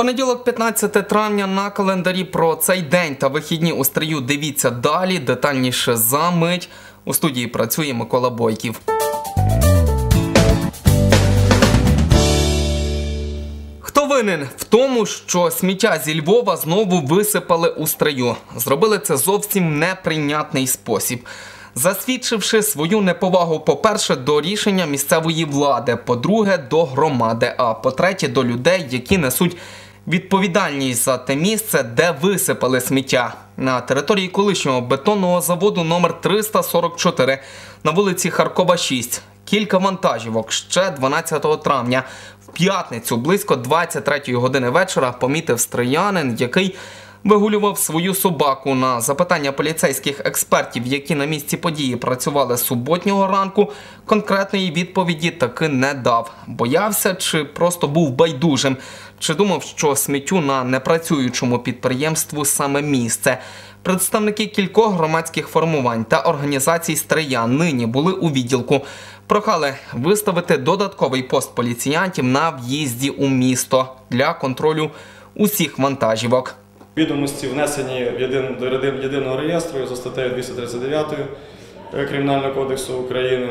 Понеділок, 15 травня на календарі про цей день та вихідні у стрію дивіться далі. Детальніше за мить. У студії працює Микола Бойків. Хто винен в тому, що сміття зі Львова знову висипали у стрию? Зробили це зовсім неприйнятний спосіб. Засвідчивши свою неповагу, по-перше, до рішення місцевої влади, по-друге, до громади, а по-третє, до людей, які несуть відповідальність за те місце, де висипали сміття на території колишнього бетонного заводу номер 344 на вулиці Харкова, 6. Кілька вантажівок ще 12 травня в п'ятницю близько 23 години вечора помітив стриянин, який вигулював свою собаку на запитання поліцейських експертів, які на місці події працювали суботнього ранку. Конкретної відповіді таки не дав. Боявся чи просто був байдужим, чи думав, що сміттю на непрацюючому підприємству саме місце. Представники кількох громадських формувань та організацій Стрия нині були у відділку. Прохали виставити додатковий пост поліціянтів на в'їзді у місто для контролю усіх вантажівок. Відомості внесені в до єдиного реєстру за статтею 239 Кримінального кодексу України,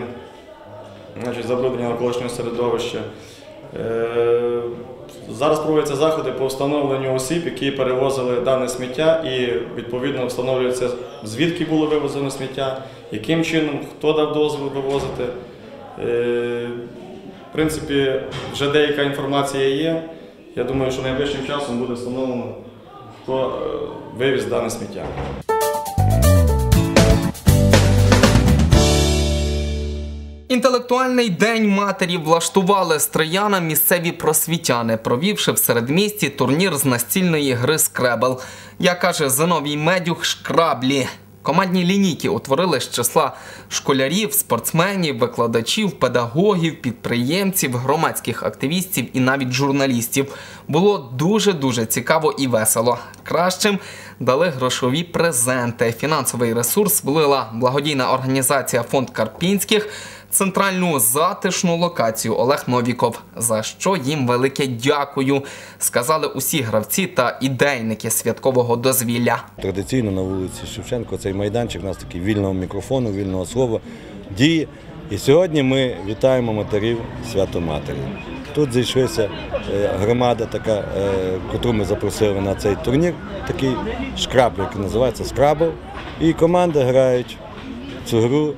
значить, забруднення навколишнього середовища. Зараз проводяться заходи по встановленню осіб, які перевозили дане сміття, і відповідно встановлюється, звідки було вивезено сміття, яким чином, хто дав дозвіл вивозити. Е, В принципі, вже деяка інформація є. Я думаю, що найближчим часом буде встановлено, хто е, вивіз дане сміття. Інтелектуальний день матері влаштували стрияна місцеві просвітяни, провівши в середмісті турнір з настільної гри Скребл. Як каже Зиновій Медюх, шкраблі. Командні лінійки утворили з числа школярів, спортсменів, викладачів, педагогів, підприємців, громадських активістів і навіть журналістів. Було дуже дуже цікаво і весело. Кращим дали грошові презенти. Фінансовий ресурс влила благодійна організація Фонд Карпінських. Центральну затишну локацію Олег Новіков. За що їм велике дякую, сказали усі гравці та ідейники святкового дозвілля. Традиційно на вулиці Шевченко цей майданчик у нас такий вільного мікрофону, вільного слова діє. І сьогодні ми вітаємо матерів свято Матері. Тут зійшлися е, громада, така, е, котру ми запросили на цей турнір, такий шкраб, який називається скрабл. І команди грають цю гру.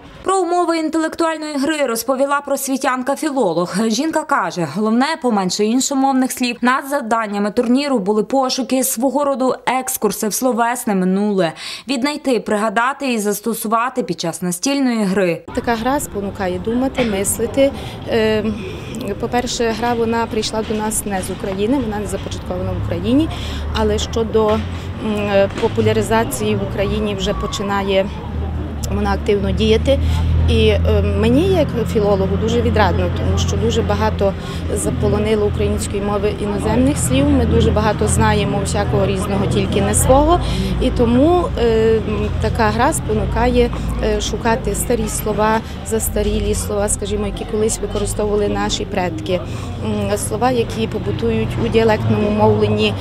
Про інтелектуальної гри розповіла просвітянка-філолог. Жінка каже, головне, поменше іншомовних слів. Над завданнями турніру були пошуки свого роду екскурси в словесне минуле, віднайти, пригадати і застосувати під час настільної гри. Така гра спонукає думати, мислити. Е, По-перше, гра вона прийшла до нас не з України, вона не започаткована в Україні, але щодо популяризації в Україні вже починає вона активно діяти. І е, мені, як філологу, дуже відрадно, тому що дуже багато заполонило української мови іноземних слів. Ми дуже багато знаємо всякого різного, тільки не свого. І тому е, така гра спонукає е, шукати старі слова, застарілі слова, скажімо, які колись використовували наші предки, слова, які побутують у діалектному мовленні,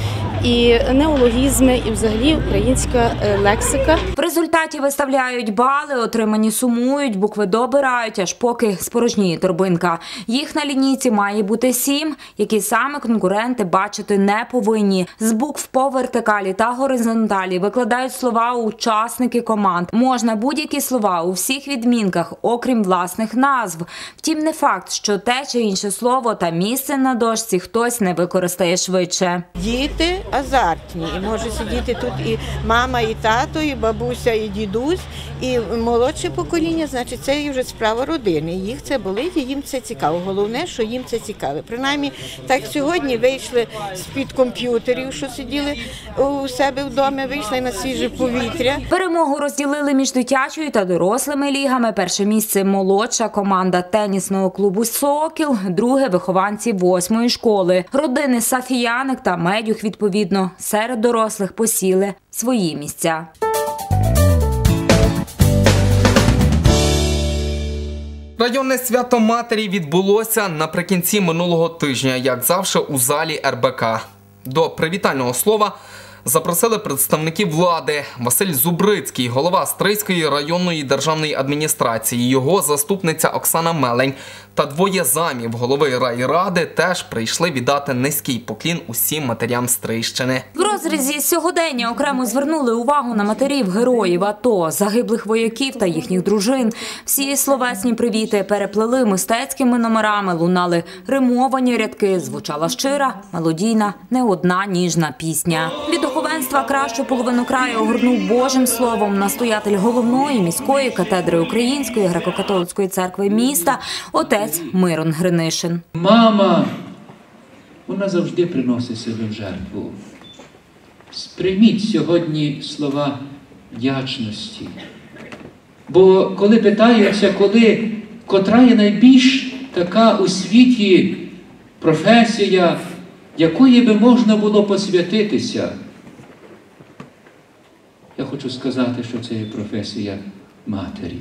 і неологізми, і взагалі українська лексика. В результаті виставляють бали, отримані сумують, букви добирають, аж поки спорожніє торбинка. Їх на лінійці має бути сім, які саме конкуренти бачити не повинні. З букв по вертикалі та горизонталі викладають слова учасники команд. Можна будь-які слова у всіх відмінках, окрім власних назв. Втім, не факт, що те чи інше слово та місце на дошці хтось не використає швидше. Діти азартні, і може сидіти тут і мама, і тато, і бабуся, і дідусь, і молодше покоління, значить, це вже справа родини. Їх це болить, і їм це цікаво. Головне, що їм це цікаво. Принаймні, так сьогодні вийшли з-під комп'ютерів, що сиділи у себе вдома, вийшли на свіже повітря. Перемогу розділили між дитячою та дорослими лігами. Перше місце молодша команда тенісного клубу Сокіл, друге вихованці восьмої школи. Родини Сафіяник та Медюх відповідно серед дорослих посіли свої місця. Районне свято матері відбулося наприкінці минулого тижня, як завжди, у залі РБК. До привітального слова запросили представників влади Василь Зубрицький, голова Стрийської районної державної адміністрації, його заступниця Оксана Мелень та двоє замів голови райради теж прийшли віддати низький поклін усім матерям Стрийщини. В розрізі сьогодення окремо звернули увагу на матерів героїв АТО, загиблих вояків та їхніх дружин. Всі словесні привіти переплели мистецькими номерами, лунали римовані рядки, звучала щира, мелодійна, не одна ніжна пісня. Від духовенства кращу половину краю огорнув Божим словом настоятель головної міської катедри Української греко-католицької церкви міста, отець Мирон Гринишин. Мама, вона завжди приносить себе в жертву. Сприйміть сьогодні слова вдячності. Бо коли питаються, коли котра є найбільш така у світі професія, якої би можна було посвятитися, я хочу сказати, що це є професія матері.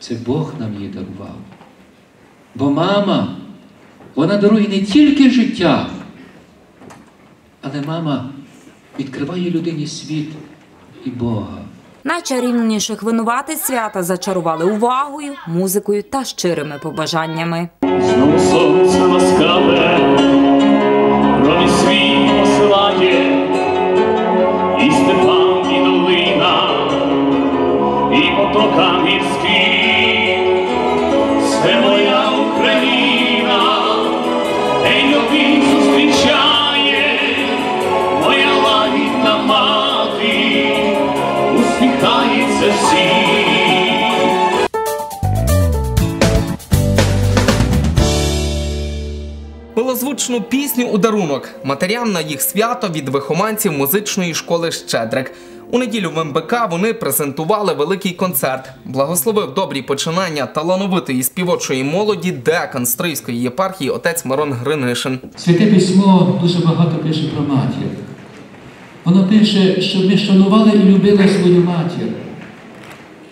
Це Бог нам її дарував. Бо мама, вона дарує не тільки життя, але мама відкриває людині світ і Бога. Найчарівніших винуватець свята зачарували увагою, музикою та щирими побажаннями. Знову сонце ласкаве, промінь свій посилає, Милозвучну пісню у дарунок матерям на їх свято від вихованців музичної школи Щедрик. У неділю в МБК вони презентували великий концерт. Благословив добрі починання талановитої співочої молоді декан Стрийської єпархії отець Мирон Гринишин. Святе письмо дуже багато пише про матір. Воно пише, щоб ми шанували і любили свою матір.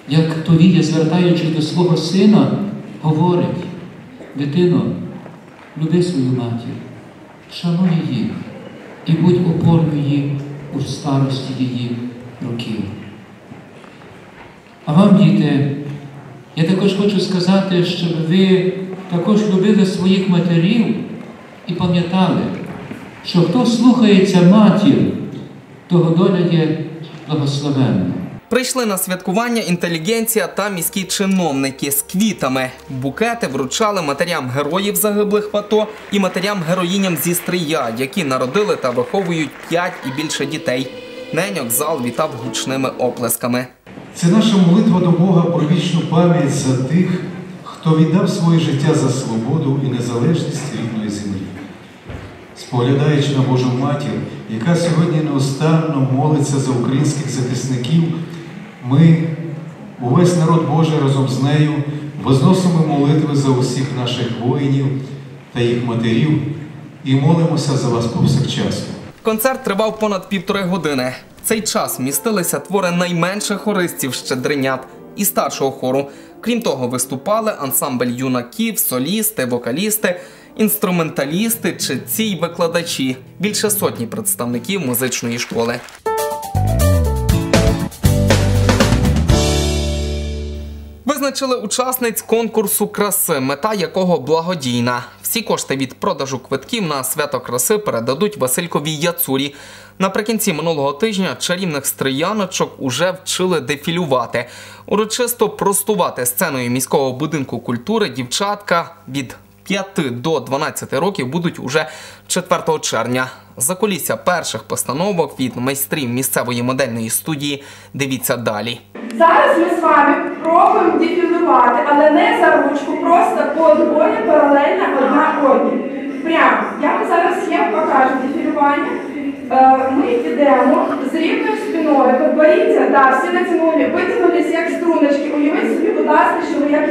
Як Товія, звертаючись до свого сина, говорить: дитино, люби свою матір, шануй її і будь опорою її у старості її років. А вам, діти, я також хочу сказати, щоб ви також любили своїх матерів і пам'ятали, що хто слухається матір, того доля є благословенна. Прийшли на святкування інтелігенція та міські чиновники з квітами. Букети вручали матерям героїв загиблих в АТО і матерям героїням зі стрия, які народили та виховують п'ять і більше дітей. Неньок зал вітав гучними оплесками. Це наша молитва до Бога про вічну пам'ять за тих, хто віддав своє життя за свободу і незалежність рідної землі. Споглядаючи на Божу матір, яка сьогодні неустанно молиться за українських захисників, ми, увесь народ Божий разом з нею, возносимо молитви за усіх наших воїнів та їх матерів і молимося за вас повсякчасно. Концерт тривав понад півтори години. В цей час містилися твори найменших хористів щедринят і старшого хору. Крім того, виступали ансамбль юнаків, солісти, вокалісти, інструменталісти, читці й викладачі. Більше сотні представників музичної школи. Визначили учасниць конкурсу краси, мета якого благодійна. Всі кошти від продажу квитків на свято краси передадуть Васильковій Яцурі. Наприкінці минулого тижня чарівних стрияночок уже вчили дефілювати. Урочисто простувати сценою міського будинку культури дівчатка від 5 до 12 років будуть уже 4 червня. За кулісся перших постановок від майстрів місцевої модельної студії. Дивіться далі. Зараз ми з вами пробуємо дефілювати, але не за ручку, просто по двоє паралельно одна одній. Прямо. Я вам зараз схему покажу дефілювання. Е, Ми йдемо з рівною спиною, подборіться, да, всі натягнули, витягнулись як струночки. Уявіть собі, будь ласка, що ви як.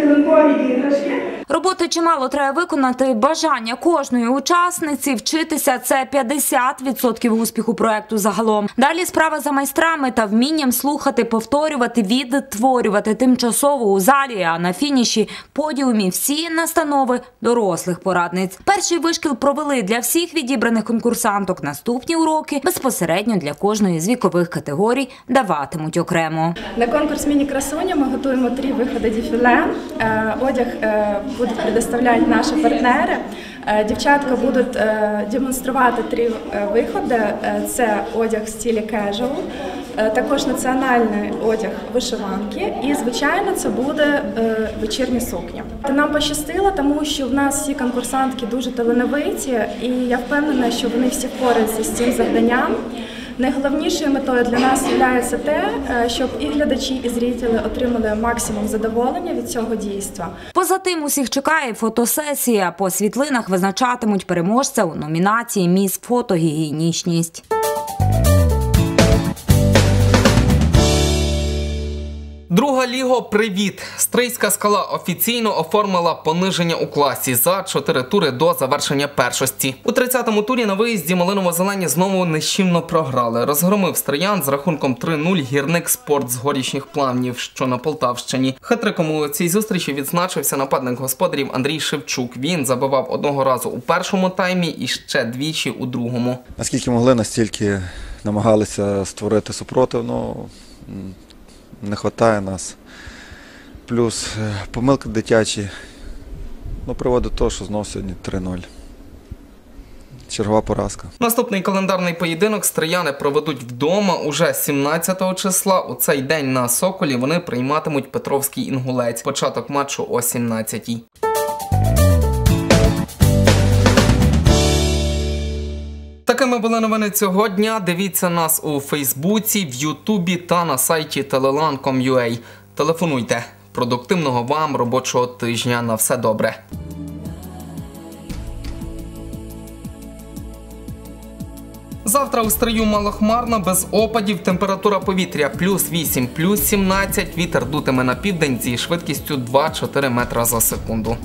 Роботи чимало треба виконати. Бажання кожної учасниці вчитися це 50% успіху проекту загалом. Далі справа за майстрами та вмінням слухати, повторювати, відтворювати тимчасово у залі. А на фініші подіумі всі настанови дорослих порадниць. Перший вишкіл провели для всіх відібраних конкурсанток. Наступні уроки безпосередньо для кожної з вікових категорій даватимуть окремо. На конкурс міні-красуня ми готуємо три виходи дефіле. Е, Одяг е, предоставляти наші партнери. Е, Дівчатка будуть е, демонструвати три е, виходи. Це одяг в casual, е, також національний одяг вишиванки, і звичайно, це буде вечірня сукня. Нам пощастило, тому що в нас всі конкурсантки дуже талановиті, і я впевнена, що вони всі впораються з цим завданням. Найголовнішою метою для нас є те, е, щоб і глядачі, і зрителі отримали максимум задоволення від цього дійства. Поза тим усіх чекає фотосесія. По світлинах визначатимуть переможця у номінації Міс фотогігієнічність. Друга ліго, привіт! Стрийська скала офіційно оформила пониження у класі за 4 тури до завершення першості. У 30-му турі на виїзді Малиново-Зелені знову нещимно програли. Розгромив Стриян з рахунком 3-0 гірник спорт з горішніх плавнів, що на Полтавщині. Хитриком у цій зустрічі відзначився нападник господарів Андрій Шевчук. Він забивав одного разу у першому таймі і ще двічі у другому. Наскільки могли, настільки намагалися створити супротив, ну не вистачає нас. Плюс е, помилки дитячі ну, приводить до того, що знов сьогодні 3-0. Чергова поразка. Наступний календарний поєдинок стрияни проведуть вдома уже 17 числа. У цей день на Соколі вони прийматимуть Петровський інгулець. Початок матчу о 17 Такими були новини цього дня. Дивіться нас у Фейсбуці, в Ютубі та на сайті telelan.com.ua. Телефонуйте. Продуктивного вам робочого тижня. На все добре. Завтра у стрию малохмарно, без опадів, температура повітря плюс 8, плюс 17, вітер дутиме на південь зі швидкістю 2-4 метра за секунду.